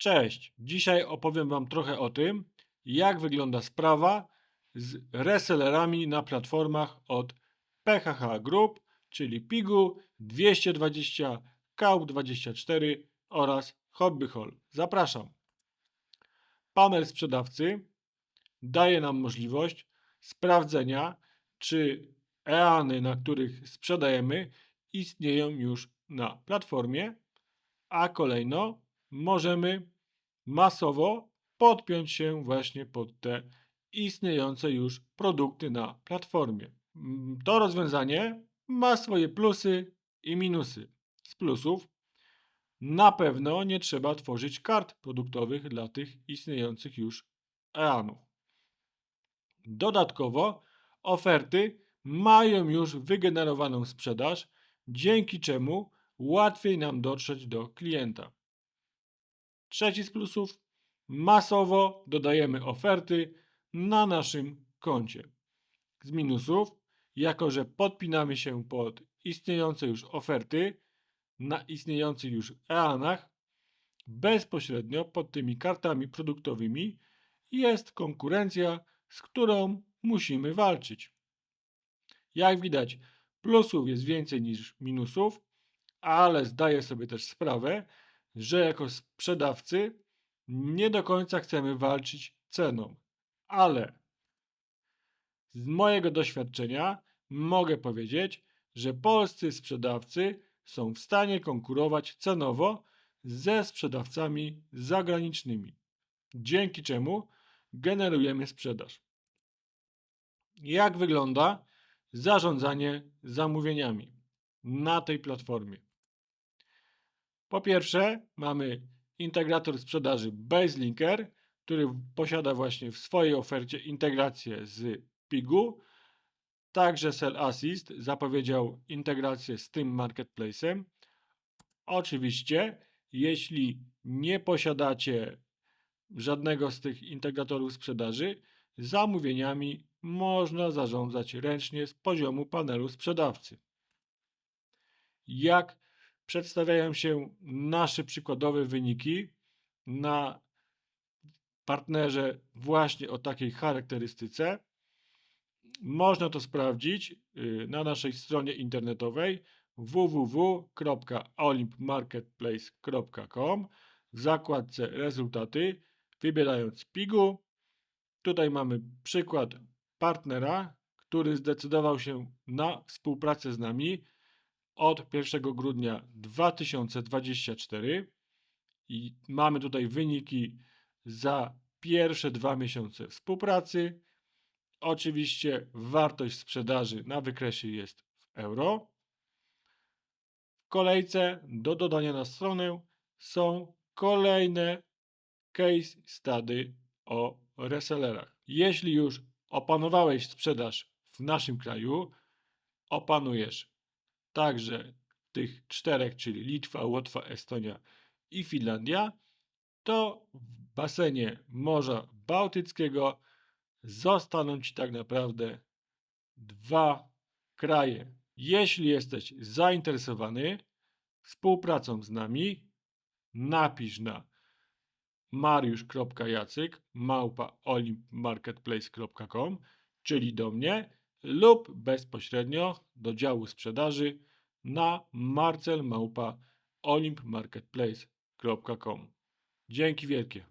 Cześć, dzisiaj opowiem Wam trochę o tym, jak wygląda sprawa z resellerami na platformach od PHH Group, czyli Pigu 220, KAUB24 oraz Hobbyhol. Zapraszam. Panel sprzedawcy daje nam możliwość sprawdzenia, czy EANy, na których sprzedajemy, istnieją już na platformie, a kolejno możemy masowo podpiąć się właśnie pod te istniejące już produkty na platformie. Mm, To rozwiązanie ma swoje plusy i minusy. Z plusów na pewno nie trzeba tworzyć kart produktowych dla tych istniejących już EANów. Dodatkowo oferty mają już wygenerowaną sprzedaż, dzięki czemu łatwiej nam dotrzeć do klienta. Trzeci z plusów masowo dodajemy oferty na naszym koncie. Z minusów, jako że podpinamy się pod istniejące już oferty na istniejących już EANach, bezpośrednio pod tymi kartami produktowymi jest konkurencja, z którą musimy walczyć. Jak widać, plusów jest więcej niż minusów, ale zdaję sobie też sprawę, że jako sprzedawcy nie do końca chcemy walczyć ceną. Ale z mojego doświadczenia mogę powiedzieć, że polscy sprzedawcy są w stanie konkurować cenowo ze sprzedawcami zagranicznymi, dzięki czemu generujemy sprzedaż. Jak wygląda zarządzanie zamówieniami na tej platformie? Po pierwsze, mamy integrator sprzedaży BaseLinker, który posiada właśnie w swojej ofercie integrację z Pigu. Także Sell Assist zapowiedział integrację z tym marketplacem. Oczywiście, jeśli nie posiadacie żadnego z tych integratorów sprzedaży, zamówieniami można zarządzać ręcznie z poziomu panelu sprzedawcy. Jak przedstawiają się nasze przykładowe wyniki na partnerze właśnie o takiej charakterystyce. Można to sprawdzić y, na naszej stronie internetowej www.olimpmarketplace.com w zakładce rezultaty, wybierając Pigu. Tutaj mamy przykład partnera, który zdecydował się na współpracę z nami od 1 grudnia 2024 i mamy tutaj wyniki za pierwsze dwa miesiące współpracy. Oczywiście wartość sprzedaży na wykresie jest w euro. W kolejce do dodania na stronę są kolejne case study o resellerach. Jeśli już opanowałeś sprzedaż w naszym kraju, opanujesz także tych czterech, czyli Litwa, Łotwa, Estonia i Finlandia, to w basenie Morza Bałtyckiego zostaną Ci tak naprawdę dwa kraje. Jeśli jesteś zainteresowany współpracą z nami, napisz na mariusz.jacyk czyli do mnie lub bezpośrednio do działu sprzedaży na marcel małpa olimpmarketplace.com Dzięki wielkie.